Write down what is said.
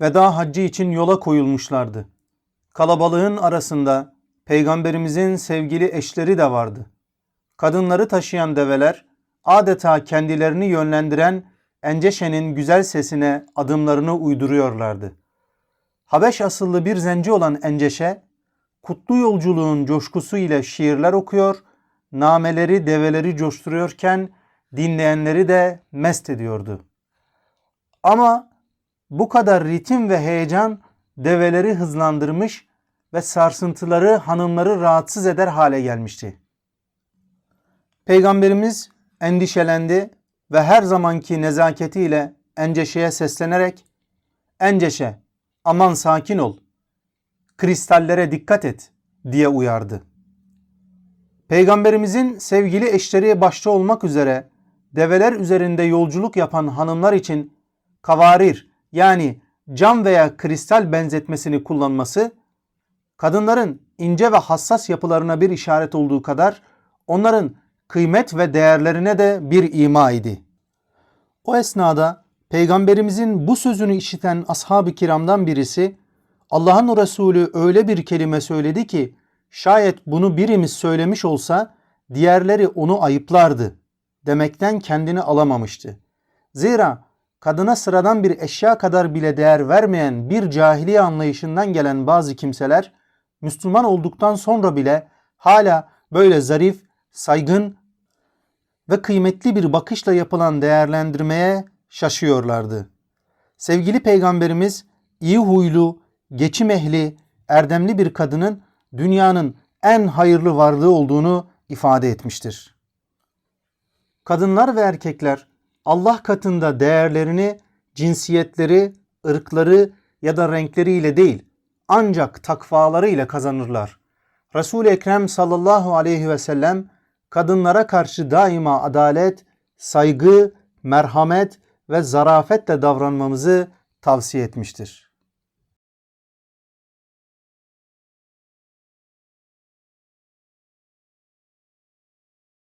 veda haccı için yola koyulmuşlardı. Kalabalığın arasında peygamberimizin sevgili eşleri de vardı. Kadınları taşıyan develer adeta kendilerini yönlendiren Enceşe'nin güzel sesine adımlarını uyduruyorlardı. Habeş asıllı bir zenci olan Enceşe, kutlu yolculuğun coşkusu ile şiirler okuyor, nameleri develeri coşturuyorken dinleyenleri de mest ediyordu. Ama bu kadar ritim ve heyecan develeri hızlandırmış ve sarsıntıları hanımları rahatsız eder hale gelmişti. Peygamberimiz endişelendi ve her zamanki nezaketiyle Enceşe'ye seslenerek Enceşe aman sakin ol, kristallere dikkat et diye uyardı. Peygamberimizin sevgili eşleri başta olmak üzere develer üzerinde yolculuk yapan hanımlar için kavarir yani cam veya kristal benzetmesini kullanması kadınların ince ve hassas yapılarına bir işaret olduğu kadar onların kıymet ve değerlerine de bir ima idi. O esnada peygamberimizin bu sözünü işiten ashab-ı kiramdan birisi Allah'ın Resulü öyle bir kelime söyledi ki şayet bunu birimiz söylemiş olsa diğerleri onu ayıplardı demekten kendini alamamıştı. Zira kadına sıradan bir eşya kadar bile değer vermeyen bir cahiliye anlayışından gelen bazı kimseler Müslüman olduktan sonra bile hala böyle zarif, saygın ve kıymetli bir bakışla yapılan değerlendirmeye şaşıyorlardı. Sevgili peygamberimiz iyi huylu, geçim ehli, erdemli bir kadının dünyanın en hayırlı varlığı olduğunu ifade etmiştir. Kadınlar ve erkekler Allah katında değerlerini cinsiyetleri, ırkları ya da renkleriyle değil ancak takvalarıyla kazanırlar. Resul-i Ekrem sallallahu aleyhi ve sellem kadınlara karşı daima adalet, saygı, merhamet ve zarafetle davranmamızı tavsiye etmiştir.